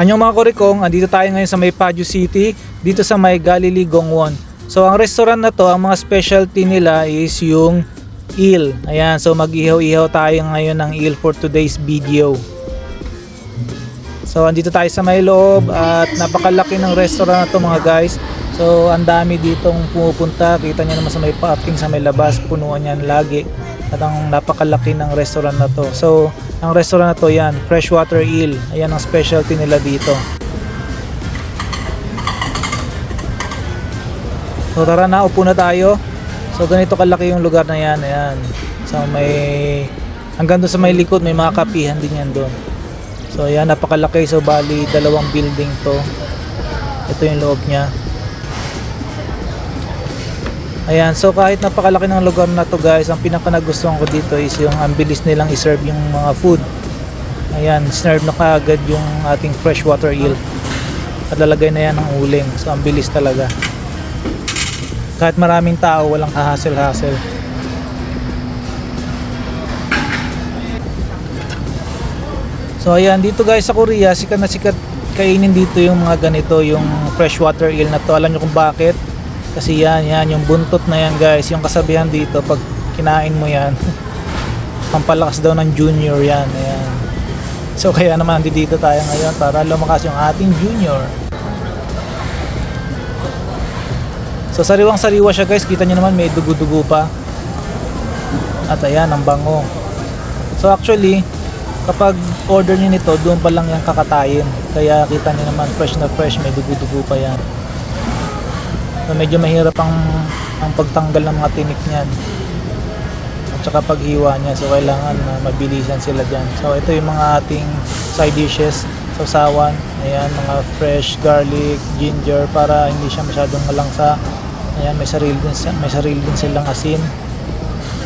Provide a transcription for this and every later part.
Anyong mga kurikong, andito tayo ngayon sa may Baguio City, dito sa may Galilee Gongwon. So ang restaurant na to, ang mga specialty nila is yung eel. Ayan, so mag-ihaw-ihaw tayo ngayon ng eel for today's video. So andito tayo sa may loob at napakalaki ng restaurant na to mga guys. So ang dami ditong pumupunta, kita nyo naman sa may parking sa may labas, punuan yan lagi. At ang napakalaki ng restaurant na to. So ang restaurant na to yan, freshwater eel. Ayan ang specialty nila dito. So tara na, upo na tayo. So ganito kalaki yung lugar na yan. Ayan. So may hanggang doon sa may likod may mga kapihan din yan doon. So ayan, napakalaki. So bali dalawang building to. Ito yung loob niya. Ayan, so kahit napakalaki ng lugar na to guys, ang pinaka nagustuhan ko dito is yung ang bilis nilang iserve yung mga food. Ayan, serve na kaagad yung ating freshwater eel. At lalagay na yan ng uling. So ang bilis talaga. Kahit maraming tao, walang kahasel-hasel. So ayan, dito guys sa Korea, sikat na sikat kainin dito yung mga ganito, yung freshwater eel na to. Alam nyo kung bakit? Kasi yan, yan, yung buntot na yan guys, yung kasabihan dito, pag kinain mo yan, pampalakas daw ng junior yan. Ayan. So kaya naman dito tayo ngayon para lumakas yung ating junior. So sariwang sariwa siya guys, kita nyo naman may dugo-dugo pa. At ayan, ang bango. So actually, kapag order niyo nito, doon pa lang yung kakatayin. Kaya kita niyo naman fresh na fresh, may dugo-dugo pa yan. So medyo mahirap ang, ang pagtanggal ng mga tinik niyan. At saka paghiwa niya, so kailangan na mabilisan sila dyan. So ito yung mga ating side dishes. Sausawan, ayan, mga fresh garlic, ginger para hindi siya masyadong malangsa. Ayan, may sarili din, may sarili din silang asin.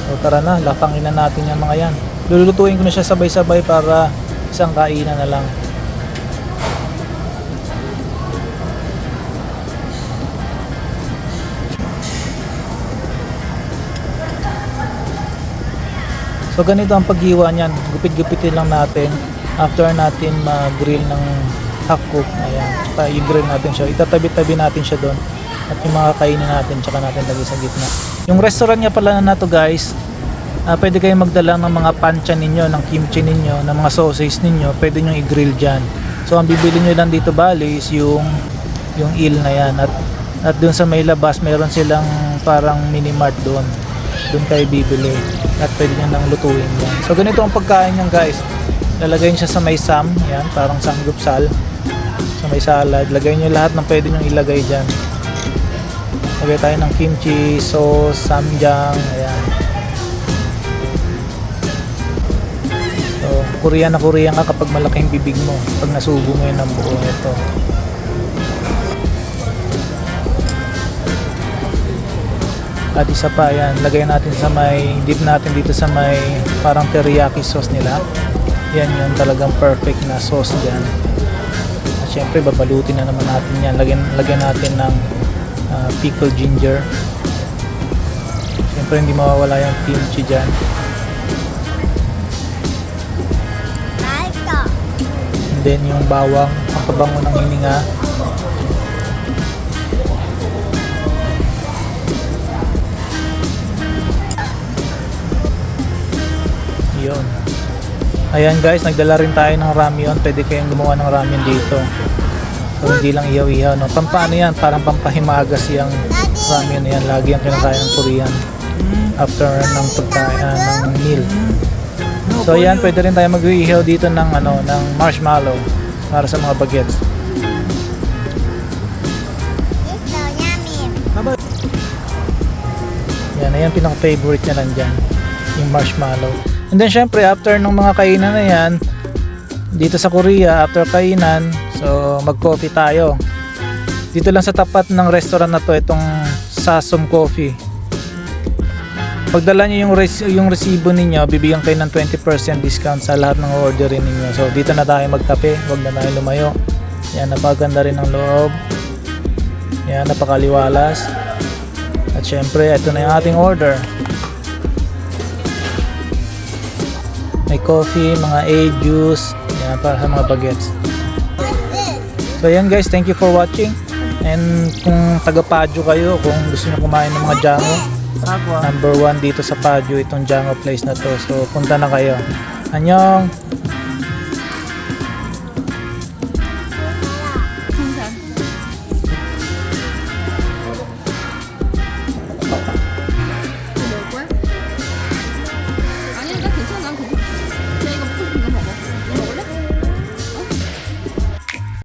So tara na, lapangin na natin yung mga yan. Lulutuin ko na siya sabay-sabay para isang kainan na lang. So ganito ang paghiwa niyan. Gupit-gupitin lang natin after natin mag-grill ng half cook. Ayan. I-grill natin siya. Itatabi-tabi natin siya doon. At yung mga kainin natin tsaka natin lagay sa gitna. Yung restaurant niya pala na to guys, ah, pwede kayong magdala ng mga panchan ninyo, ng kimchi ninyo, ng mga sausage ninyo, pwede nyo i-grill dyan. So ang bibili nyo lang dito bali is yung yung eel na yan at at doon sa may labas mayroon silang parang mini mart doon doon kayo bibili at pwede nyo nang lutuin yan. So ganito ang pagkain nyo guys. Lalagay nyo siya sa may sam. Yan parang samgupsal. Sa may salad. Lagay nyo lahat ng pwede nyo ilagay dyan. Lagay tayo ng kimchi sauce samjang ayan. So korean na korean ka kapag malaking bibig mo. Pag nasubo mo yun ng buo. Ito At isa pa yan, lagay natin sa may, dip natin dito sa may parang teriyaki sauce nila. Yan yung talagang perfect na sauce dyan. At syempre babalutin na naman natin yan. Lagyan, lagyan natin ng ah, pickled ginger. Syempre hindi mawawala yung kimchi dyan. And then yung bawang, ang pabango ng hininga. Yun. Ayan guys, nagdala rin tayo ng ramyun. Pwede kayong gumawa ng ramyun dito. So, hindi lang iyaw-iyaw. No? Pampano yan, parang pampahimagas yung ramyun na yan. Lagi yung kinakain ng Korean after ng pagkain ah, ng meal. So ayan, pwede rin tayo mag-iihaw dito ng ano, ng marshmallow para sa mga bagets. Yan, ayan pinaka-favorite niya lang dyan. Yung marshmallow. And then syempre, after ng mga kainan na yan, dito sa Korea, after kainan, so mag-coffee tayo. Dito lang sa tapat ng restaurant na to, itong Sasom Coffee. Pagdala niyo yung, res- yung resibo ninyo, bibigyan kayo ng 20% discount sa lahat ng orderin ninyo. So dito na tayo magkape, wag na tayo lumayo. Yan, napaganda rin ang loob. Yan, napakaliwalas. At syempre, ito na yung ating order. May coffee, mga A juice, yan para sa mga bagets. So yan guys, thank you for watching. And kung taga Padyo kayo, kung gusto niyo kumain ng mga jango, Sagwa. number one dito sa Padyo itong jango place na to. So punta na kayo. Anyong!